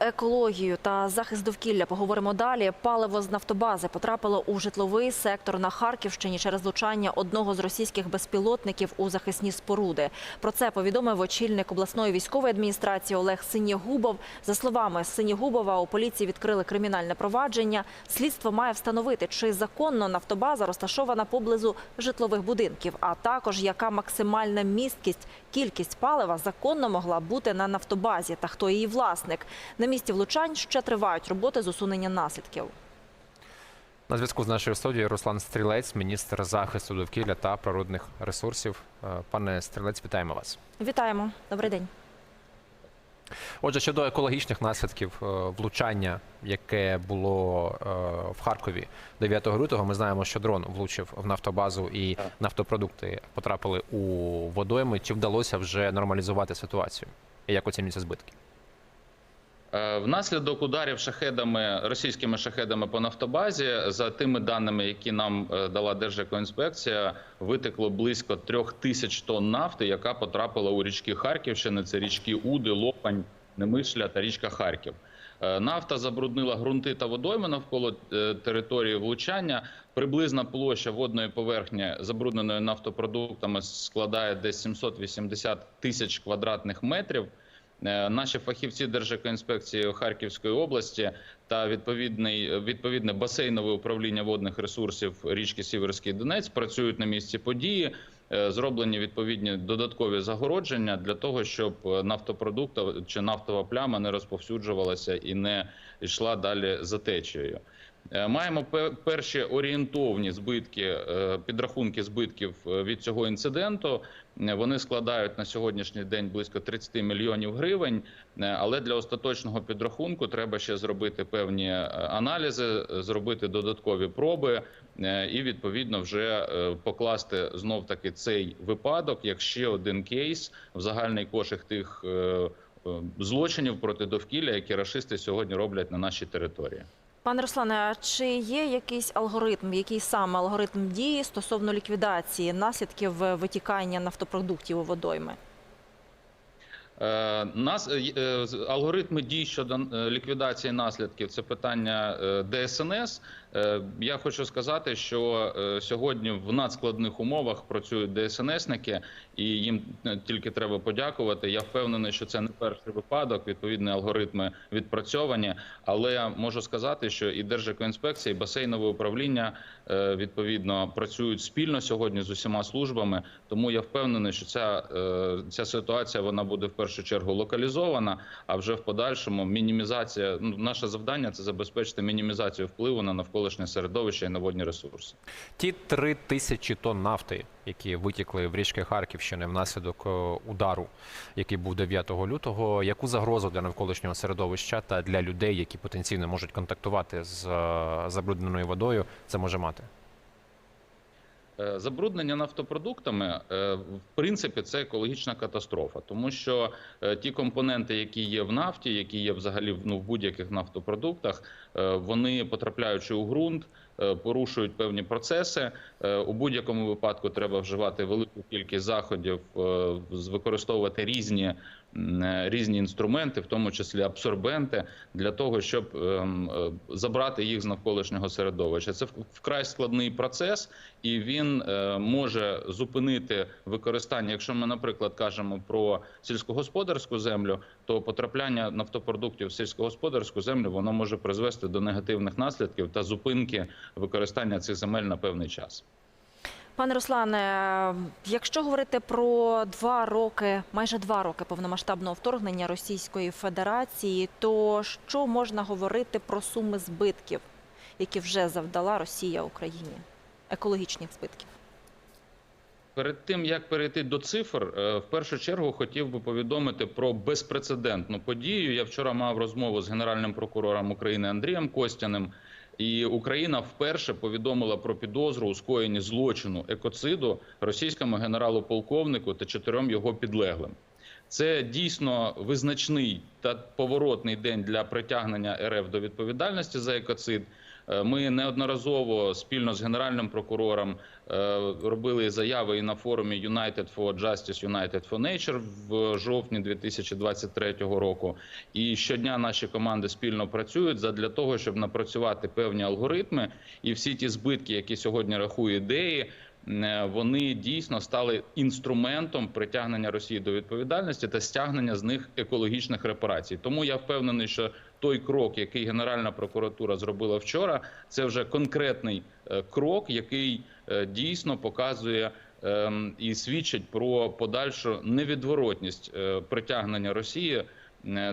Екологію та захист довкілля поговоримо далі. Паливо з нафтобази потрапило у житловий сектор на Харківщині через влучання одного з російських безпілотників у захисні споруди. Про це повідомив очільник обласної військової адміністрації Олег Синєгубов. За словами Синєгубова, у поліції відкрили кримінальне провадження. Слідство має встановити, чи законно нафтобаза розташована поблизу житлових будинків, а також яка максимальна місткість, кількість палива законно могла бути на нафтобазі та хто її власник. На місці влучань ще тривають роботи з усунення наслідків. На зв'язку з нашою студією Руслан Стрілець, міністр захисту довкілля та природних ресурсів. Е, Пане Стрілець, вітаємо вас. Вітаємо. Добрий день. Отже, щодо екологічних наслідків е, влучання, яке було е, в Харкові 9 лютого, ми знаємо, що дрон влучив в нафтобазу і нафтопродукти потрапили у водойми. Чи вдалося вже нормалізувати ситуацію? І як оцінюються збитки? Е, Внаслідок ударів шахедами російськими шахедами по нафтобазі, за тими даними, які нам е, дала Держекоінспекція, витекло близько трьох тисяч тонн нафти, яка потрапила у річки Харківщини. Це річки Уди, Лопань, Немишля та річка Харків. Е, Нафта забруднила ґрунти та водойми навколо території влучання. Приблизна площа водної поверхні забрудненої нафтопродуктами складає десь 780 тисяч квадратних метрів. Е, Наші фахівці Держекоінспекції Харківської області та відповідний відповідне басейнове управління водних ресурсів річки Сіверський Донець працюють на місці події. Е, Зроблені відповідні додаткові загородження для того, щоб нафтопродукт чи нафтова пляма не розповсюджувалася і не йшла далі за течією. Е, Маємо перші орієнтовні збитки, е, підрахунки збитків е, від цього інциденту. Вони складають на сьогоднішній день близько 30 мільйонів гривень. Але для остаточного підрахунку треба ще зробити певні аналізи, зробити додаткові проби і відповідно вже покласти знов таки цей випадок як ще один кейс в загальний кошик тих злочинів проти довкілля, які рашисти сьогодні роблять на нашій території. Пане Руслане, а чи є якийсь алгоритм, який саме алгоритм дії стосовно ліквідації наслідків е, витікання нафтопродуктів у водойми? Е, Нас е, алгоритми дій щодо ліквідації наслідків це питання ДСНС. Е, Я хочу сказати, що е, сьогодні в надскладних умовах працюють ДСНСники, і їм е, тільки треба подякувати. Я впевнений, що це не перший випадок. Відповідні алгоритми відпрацьовані. Але можу сказати, що і Держекоінспекція, і басейнове управління відповідно працюють спільно сьогодні з усіма службами. Тому я впевнений, що ця, ця ситуація вона буде в першу чергу локалізована. А вже в подальшому мінімізація. Ну, наше завдання це забезпечити мінімізацію впливу на навколишнє середовище і на водні ресурси. Ті три тисячі тонн нафти, які витікли в річки Харківщини внаслідок е, удару, який був 9 лютого, яку загрозу для навколишнього середовища та для людей, які потенційно можуть контактувати з е, забрудненою водою, це може мати? Е, Забруднення нафтопродуктами, е, в принципі, це екологічна катастрофа, тому що е, ті компоненти, які є в нафті, які є взагалі ну, в будь-яких нафтопродуктах, вони потрапляючи у ґрунт, порушують певні процеси. У будь-якому випадку треба вживати велику кількість заходів, використовувати різні. Е, Різні інструменти, в тому числі абсорбенти, для того, щоб ем, е, забрати їх з навколишнього середовища. Це вкрай складний процес, і він е, може зупинити використання. Якщо ми, наприклад, кажемо про сільськогосподарську землю, то потрапляння нафтопродуктів в сільськогосподарську землю воно може призвести до негативних наслідків та зупинки використання цих земель на певний час. Пане Руслане, якщо говорити про два роки, майже два роки повномасштабного вторгнення Російської Федерації, то що можна говорити про суми збитків, які вже завдала Росія Україні? Екологічних збитків? Перед тим як перейти до цифр, е, в першу чергу хотів би повідомити про безпрецедентну подію. Я вчора мав розмову з генеральним прокурором України Андрієм Костяним. І Україна вперше повідомила про підозру у скоєнні злочину екоциду російському генералу-полковнику та чотирьом його підлеглим. Це дійсно визначний та поворотний день для притягнення РФ до відповідальності за екоцид. Е, Ми неодноразово спільно з генеральним прокурором робили заяви і на форумі United for Justice, United for Nature в жовтні 2023 року. І щодня наші команди спільно працюють задля того, щоб напрацювати певні алгоритми і всі ті збитки, які сьогодні рахує ідеї. е, Вони дійсно стали інструментом притягнення Росії до відповідальності та стягнення з них екологічних репарацій. Тому я впевнений, що той крок, який Генеральна прокуратура зробила вчора, це вже конкретний е, крок, який е, дійсно показує ем, і свідчить про подальшу невідворотність е, притягнення Росії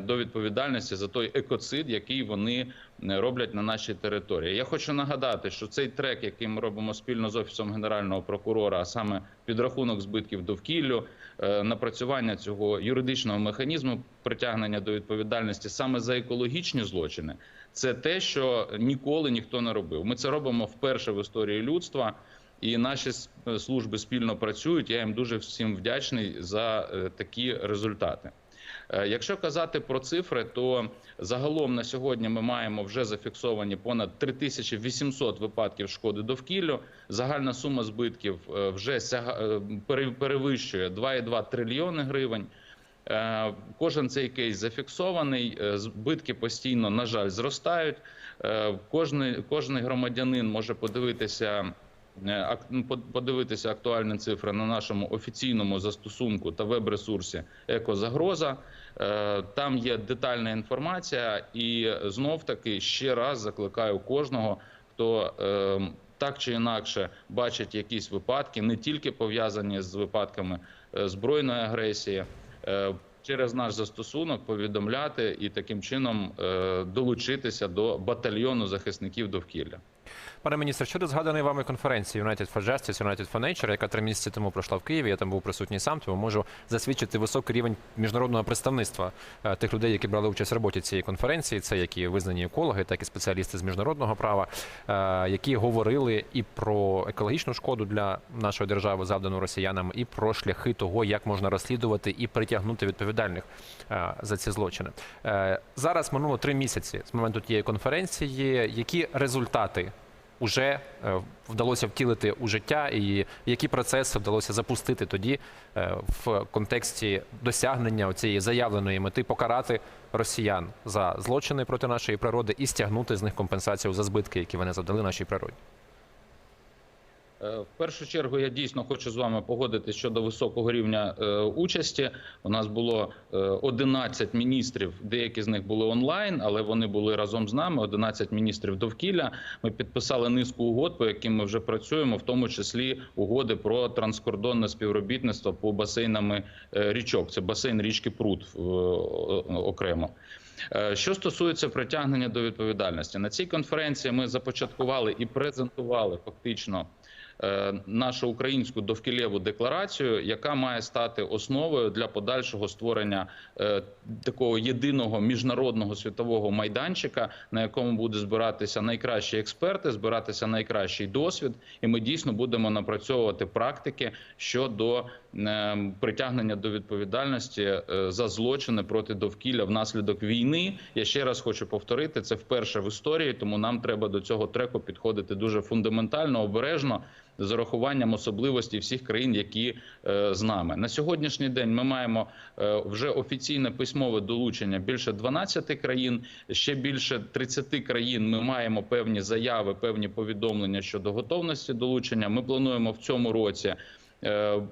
до відповідальності за той екоцид, який вони е, роблять на нашій території. Я хочу нагадати, що цей трек, який ми робимо спільно з офісом генерального прокурора, а саме підрахунок збитків довкіллю, е, напрацювання цього юридичного механізму притягнення до відповідальності саме за екологічні злочини, це те, що ніколи ніхто не робив. Ми це робимо вперше в історії людства. І наші служби спільно працюють. Я їм дуже всім вдячний за е, такі результати. Е, Якщо казати про цифри, то загалом на сьогодні ми маємо вже зафіксовані понад 3800 випадків шкоди довкіллю. Загальна сума збитків е, вже е, пере- перевищує 2,2 трильйони гривень. Кожен цей кейс зафіксований. Збитки постійно, на жаль, зростають. Кожний, кожний громадянин може подивитися. Е, ну, Подивитися актуальні цифри на нашому офіційному застосунку та веб-ресурсі Екозагроза. Е, Там є детальна інформація, і знов таки ще раз закликаю кожного, хто е, так чи інакше бачить якісь випадки, не тільки пов'язані з випадками збройної агресії. Через наш застосунок повідомляти і таким чином долучитися до батальйону захисників довкілля. Пане міністре, щодо згаданої вами конференції United for Justice, United for Nature, яка три місяці тому пройшла в Києві, я там був присутній сам, тому можу засвідчити високий рівень міжнародного представництва е, тих людей, які брали участь в роботі цієї конференції. Це як і визнані екологи, так і спеціалісти з міжнародного права, е, які говорили і про екологічну шкоду для нашої держави, завдану росіянам, і про шляхи того, як можна розслідувати і притягнути відповідальних е, за ці злочини. Зараз минуло три місяці з моменту тієї конференції. Які результати вже е, вдалося втілити у життя, і які процеси вдалося запустити тоді е, в контексті досягнення цієї заявленої мети покарати росіян за злочини проти нашої природи і стягнути з них компенсацію за збитки, які вони завдали нашій природі. Е, В першу чергу я дійсно хочу з вами погодитися щодо високого рівня е, участі. У нас було е, 11 міністрів, деякі з них були онлайн, але вони були разом з нами. 11 міністрів довкілля. Ми підписали низку угод, по яким ми вже працюємо, в тому числі угоди про транскордонне співробітництво по басейнами е, річок. Це басейн річки Прут е, окремо. Е, Що стосується притягнення до відповідальності, на цій конференції ми започаткували і презентували фактично е, нашу українську довкілєву декларацію, яка має стати основою для подальшого створення е, такого єдиного міжнародного світового майданчика, на якому буде збиратися найкращі експерти, збиратися найкращий досвід, і ми дійсно будемо напрацьовувати практики щодо е, притягнення до відповідальності е, за злочини проти довкілля внаслідок війни. Я ще раз хочу повторити, це вперше в історії, тому нам треба до цього треку підходити дуже фундаментально, обережно. З урахуванням особливостей всіх країн, які е, з нами на сьогоднішній день ми маємо е, вже офіційне письмове долучення більше 12 країн. Ще більше 30 країн. Ми маємо певні заяви, певні повідомлення щодо готовності долучення. Ми плануємо в цьому році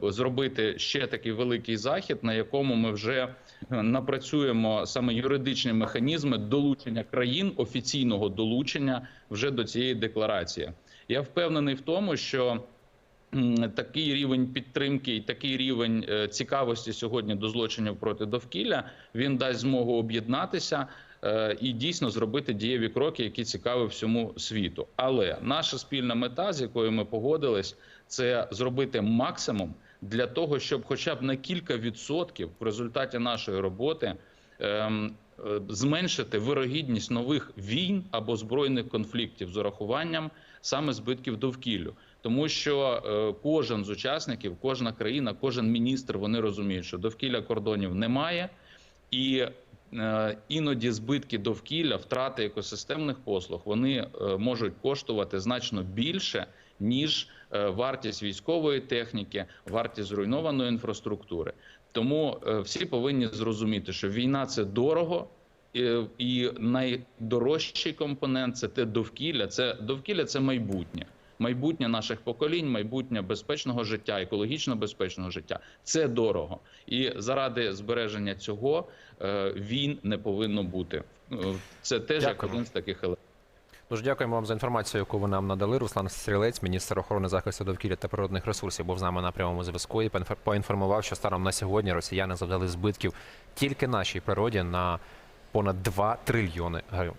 зробити ще такий великий захід, на якому ми вже напрацюємо саме юридичні механізми долучення країн офіційного долучення вже до цієї декларації. Я впевнений в тому, що такий рівень підтримки і такий рівень е, цікавості сьогодні до злочинів проти довкілля він дасть змогу об'єднатися. е, І дійсно зробити дієві кроки, які цікаві всьому світу. Але наша спільна мета, з якою ми погодились, це зробити максимум для того, щоб, хоча б на кілька відсотків в результаті нашої роботи ем, е, зменшити вирогідність нових війн або збройних конфліктів з урахуванням саме збитків довкіллю. Тому що е, кожен з учасників, кожна країна, кожен міністр вони розуміють, що довкілля кордонів немає, і е, іноді збитки довкілля, втрати екосистемних послуг, вони можуть коштувати значно більше, ніж вартість військової техніки, вартість зруйнованої інфраструктури. Тому е, всі повинні зрозуміти, що війна це дорого. І- найдорожчий компонент це те довкілля. Це довкілля це майбутнє. Майбутнє наших поколінь, майбутнє безпечного життя, екологічно безпечного життя. Це дорого. І заради збереження цього е, війн не повинно бути. Е, Це теж як один з таких елементів. Дуже дякуємо вам за інформацію, яку ви нам надали. Руслан Стрілець, міністр охорони захисту довкілля та природних ресурсів, був з нами на прямому зв'язку і поінфор- поінформував, що станом на сьогодні росіяни завдали збитків тільки нашій природі на понад 2 трильйони гривень.